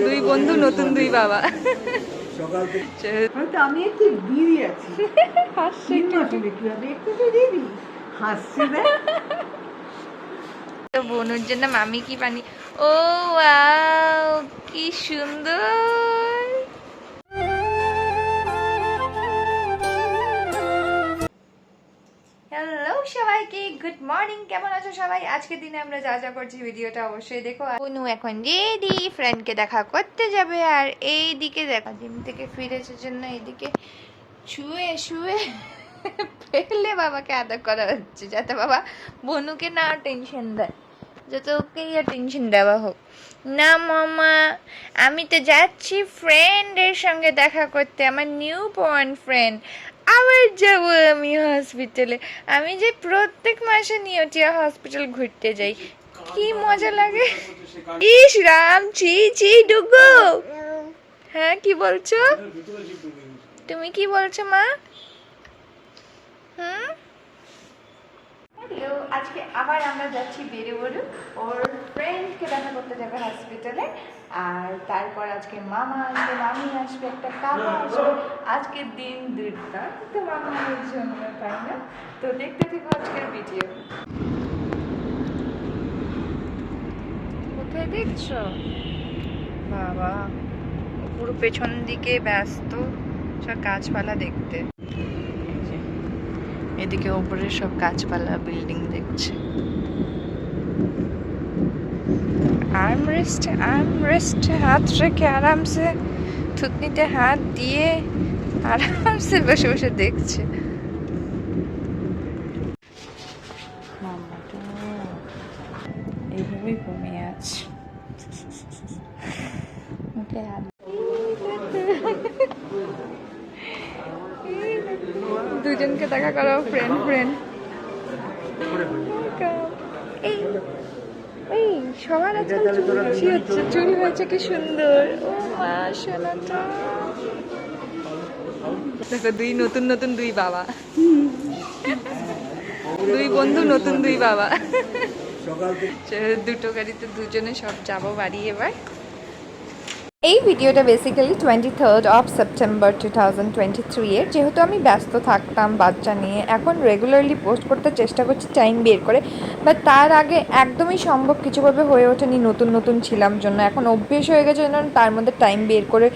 দুই বন্ধু নতুন দুই বাবা। আমি একটু দিদি আছি। হাসছে একটু। তো দিদি হাসছে বোনের জন্য মামি কি পানি ও কি সুন্দর। সবাইকে গুড মর্নিং কেমন আছো সবাই? আজকের দিনে আমরা যা যা করছি ভিডিওটা অবশ্যই দেখো। অনু এখন রেডি ফ্রেন্ডকে দেখা করতে যাবে আর এই দিকে দেখো জিম থেকে ফিরেছে জন্য এইদিকে শুয়ে শুয়ে ফেলে বাবাকে আদর করা হচ্ছে, যাতে বাবা বনুকে না টেনশন দেয়। যাতে আর টেনশন দেওয়া হোক। না মামা, আমি তো যাচ্ছি ফ্রেন্ডের সঙ্গে দেখা করতে, আমার নিউ পয়েন্ট ফ্রেন্ড আবার যাব আমি হসপিটালে আমি যে প্রত্যেক মাসে নিয়োটিয়া হসপিটাল ঘুরতে যাই। কি মজা লাগে। ইস রাম, ছি ছি, ডুগু। হ্যাঁ কি বলছো? তুমি কি বলছো, মা? হুম? আজকে আবার আমরা যাচ্ছি বেরোবরু ওর ফ্রেন্ডকে দেখা করতে যাবে হসপিটালে আর তারপর আজকে মামা আসবে, মামি আসবে, একটা কাকা আসবে। আজকের দিন দুর্দান্ত মামার জন্য তাই না? তো দেখতে থেকো আজকের ভিডিও কোথায় দেখছ? বাবা, পুরো পেছন দিকে ব্যস্ত, সব গাছপালা দেখতে। এদিকে ওপরে সব গাছপালা বিল্ডিং দেখছে। আর্ম রেস্ট আর্ম রেস্ট হাত রেখে আরামসে থুতনিতে হাত দিয়ে আরামসে বসে বসে দেখছে। এইভাবেই ঘুমিয়ে আছে। মুখে হাত দুজনকে দেখা করো ফ্রেন্ড ফ্রেন্ড এই এই সবার আজকাল চুল বেশি হচ্ছে চুল হয়েছে কি সুন্দর। ও মা সোনাটা। দেখো দুই নতুন নতুন দুই বাবা। দুই বন্ধু নতুন দুই বাবা। সকাল থেকে চ- দুটো গাড়িতে দুজনে সব যাব বাড়ি এবার। এই ভিডিওটা basically twenty third of September two thousand twenty three এর। যেহেতু আমি ব্যস্ত থাকতাম বাচ্চা নিয়ে, এখন রেগুলারলি পোস্ট করতে চেষ্টা করছি টাইম বের করে। বাট তার আগে একদমই সম্ভব কিছুভাবে হয়ে ওঠেনি, নতুন নতুন ছিলাম জন্য। এখন অভ্যেস হয়ে গেছে তার মধ্যে টাইম বের করে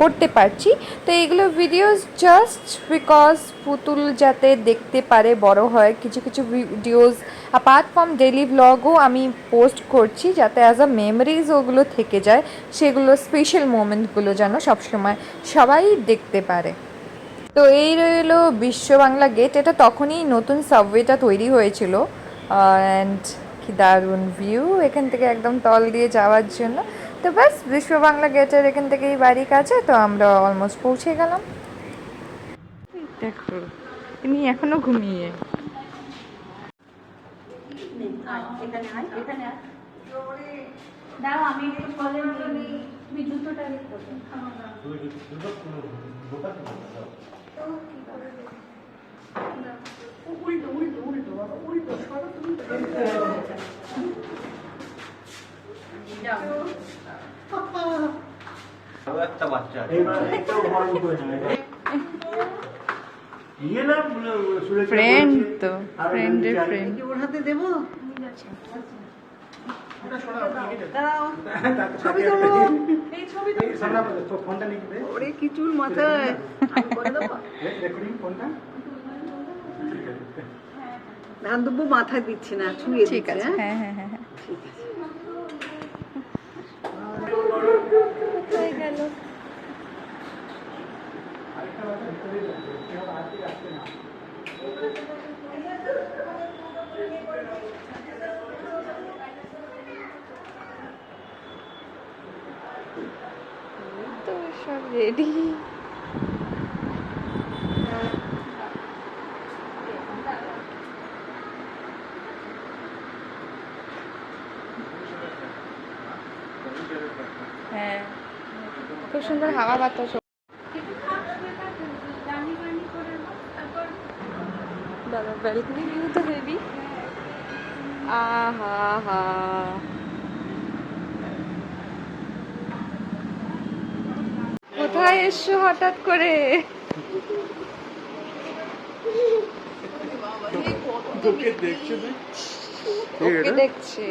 করতে পারছি। তো এগুলো ভিডিওস জাস্ট বিকজ পুতুল যাতে দেখতে পারে, বড় হয়, কিছু কিছু ভিডিওস অ্যাপার্ট ফ্রম ডেলি ব্লগও আমি পোস্ট করছি যাতে অ্যাজ আ মেমোরিজ ওগুলো থেকে যায়, সেগুলো স্পেশাল মোমেন্টগুলো যেন সবসময় সবাই দেখতে পারে। তো এই রইল বিশ্ব বাংলা গেট এটা তখনই নতুন সাবওয়েটা তৈরি হয়েছিল। অ্যান্ড কি দারুণ ভিউ এখান থেকে একদম তল দিয়ে যাওয়ার জন্য। তো ব্যাস বিশ্ব বাংলা গেটের এখান থেকেই বাড়ি কাছে তো আমরা অলমোস্ট পৌঁছে গেলাম। দেখো তুমি এখনও ঘুমিয়ে। এখানে আয় এখানে আয় দাও আমি একটু কলে তুমি জুতোটা রেখে উল্টো উল্টো উল্টো উল্টো সরো তুমি আরও একটা বাচ্চা আছে এইবার একটাও গরম করে না এটা। ইয়ে না, মানে সুরেশ ফ্রেন্ড তো ফ্রেন্ডের ফ্রেন্ড কি ওর হাতে দেবো? কি চুল মাথায়। ধান দুব্বো মাথায় দিচ্ছে না ছুঁয়ে ঠিক আছে হ্যাঁ? হ্যাঁ হ্যাঁ হ্যাঁ হ্যাঁ ঠিক আছে হয়ে গেল এই তো সব রেডি হ্যাঁ খুব সুন্দর হাওয়া বাতাস দাদা ব্যালকনি ভিউ তো হেভি আহা, হা। কোথায় এসছো হঠাৎ করে? দেখছ তুই? ওকে দেখছি।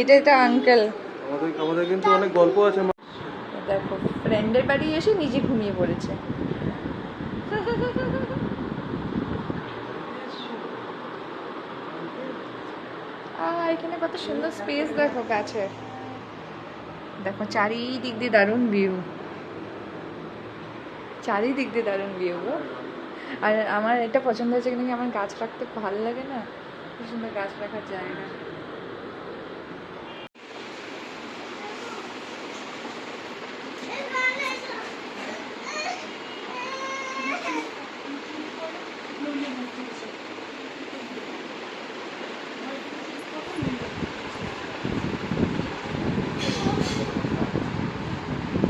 এটাই তো আঙ্কেল আমাদের আমাদের কিন্তু অনেক গল্প আছে দেখো ফ্রেন্ডের বাড়ি এসে নিজে ঘুমিয়ে পড়েছে। আহ এখানে কত সুন্দর স্পেস দেখো গাছের দেখো চারিদিক দিয়ে দারুণ ভিউ চারিদিক দিয়ে দারুণ ভিউ আর আমার এটা পছন্দ হয়েছে কিন্তু আমার গাছ রাখতে ভালো লাগে না? খুব সুন্দর গাছ রাখার জায়গা।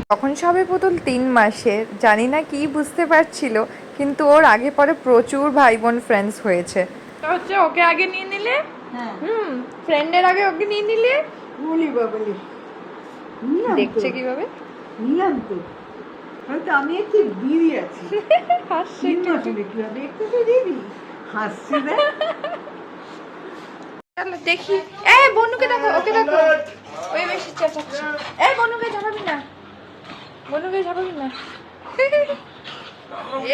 তখন সবে পুতুল তিন মাসের জানি না কি বুঝতে পারছিল কিন্তু ওর আগে পরে প্রচুর ভাই বোন ফ্রেন্ডস হয়েছে হচ্ছে ওকে আগে নিয়ে নিলে? হ্যাঁ। হুম ফ্রেন্ডের আগে ওকে নিয়ে নিলে? বলি বাবলি দেখছে কীভাবে? নিলাম তো হয়তো আমি একটু দিদি আছি। হাসছে তিন কি? একটু তো দিদি হাসছি দেখ চলো দেখি। এ বনুকে দেখো ওকে দেখো। ওই বেশি চেঁচাচ্ছে। এ বনুকে ঝাপাবি না। বনুকে ঝাপাবি না।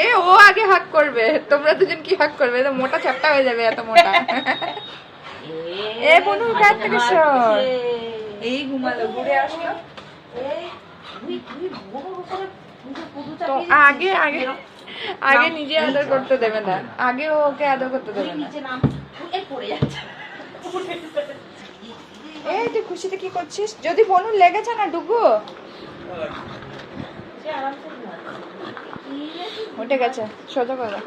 এ, ও আগে হাক করবে। তোমরা দুজন কি হাক করবে? তো মোটা চ্যাপটা হয়ে যাবে এত মোটা। এ বনু কার থেকে সর এই ঘুমালো, ঘুরে আসলো। আগে আগে আগে নিজে আদর করতে দেবে না। আগে ওকে আদর করতে দেবে না। এই, তুই খুশিতে কি করছিস? যদি বনু লেগেছে না, ডুগু? উঠে গেছে সোজা করো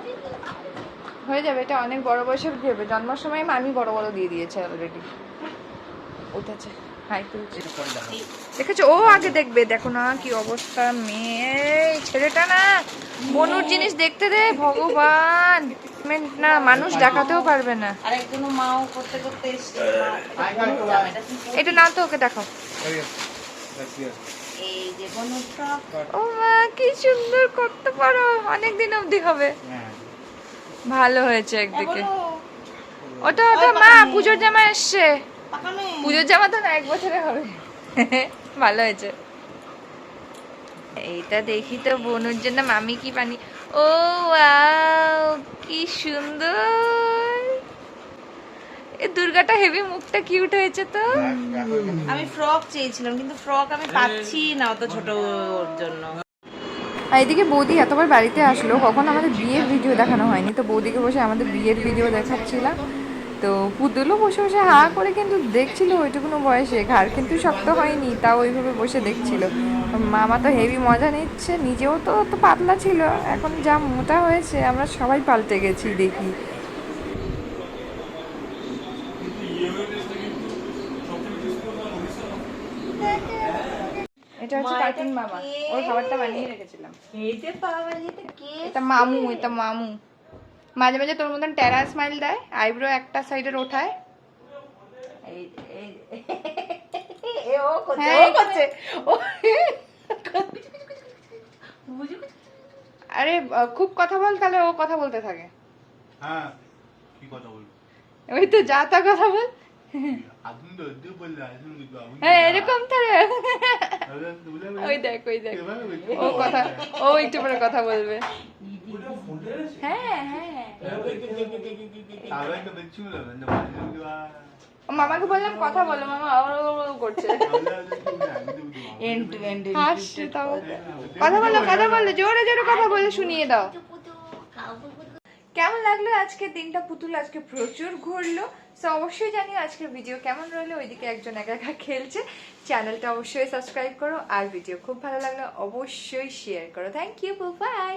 হয়ে যাবে এটা অনেক বড় বয়সের ভেবে জন্মের সময় আমি বড় বড় দিয়ে দিয়েছে অলরেডি উঠেছে হাই তুলছে দেখেছ ও আগে দেখবে দেখো না কি অবস্থা মেয়ে ছেলেটা না বনুর জিনিস দেখতে দে ভগবান মেন- না মানুষ দেখাতেও পারবে না আরেকজনও মাও করতে করতে এসছে এটা না তো ওকে দেখাও এই যে বনুর ফ্রক ও মা কি সুন্দর করতে পারো। অনেক দিন অবধি হবে। ভালো হয়েছে একদিকে। ওটা ওটা মা পুজোর জামা এসছে। পুজোর জামা তো না এক বছরে হবে। ভালো হয়েছে। এইটা দেখি তো বোনের জন্য। মামি কি বানি ও কি সুন্দর। এ দুর্গাটা হেভি মুখটা কিউট হয়েছে তো। আমি ফ্রক চেয়েছিলাম কিন্তু ফ্রক আমি পাচ্ছি না অত ছোট ওর জন্য। আর এদিকে বৌদি এতবার বাড়িতে আসলো কখন আমাদের বিয়ের ভিডিও দেখানো হয়নি। তো বৌদিকে বসে আমাদের বিয়ের ভিডিও দেখাচ্ছিলাম। তো পুতুলও বসে বসে হা করে কিন্তু দেখছিল ওইটুকুনো বয়সে। ঘাড় কিন্তু শক্ত হয়নি তাও ওইভাবে বসে দেখছিল। মামা তো হেভি মজা নিচ্ছে নিজেও তো তো পাতলা ছিল। এখন যা মোটা হয়েছে আমরা সবাই পাল্টে গেছি দেখি। এটা হচ্ছে কার্টুন মামা। ওর খাবারটা বানিয়ে রেখেছিলাম। খেতে পাওয়া যেতে কে এটা মামু এটা মামু। মাঝে মাঝে তোর মতন টেরা স্মাইল দেয় আইব্রো একটা সাইডের ওঠায়। এই এই এ ও করছে হ্যাঁ, আরে খুব কথা বল তাহলে ও কথা বলতে থাকে। হ্যাঁ কি কথা বলব? ওই তো যা তা কথা বল। হ্যাঁ এরকম তাহলে। ওই দেখ ওই দেখ। ও কথা ও একটু পরে কথা বলবে। হ্যাঁ হ্যাঁ। তাহলে তো দেখছি না ও মামাকে বললাম কথা বলো মামা আবার করছে। এন্ড টু এন্ড হাসছে তাও। কথা বলো কথা বলো জোরে জোরে কথা বলে শুনিয়ে দাও। কেমন লাগল আজকে দিনটা? পুতুল আজকে প্রচুর ঘুরলো। তো অবশ্যই জানি আজকের ভিডিও কেমন রইল? ওইদিকে একজন একা একা খেলছে। চ্যানেলটা অবশ্যই সাবস্ক্রাইব করো। আর ভিডিও খুব ভালো লাগলে অবশ্যই শেয়ার করো। Thank you by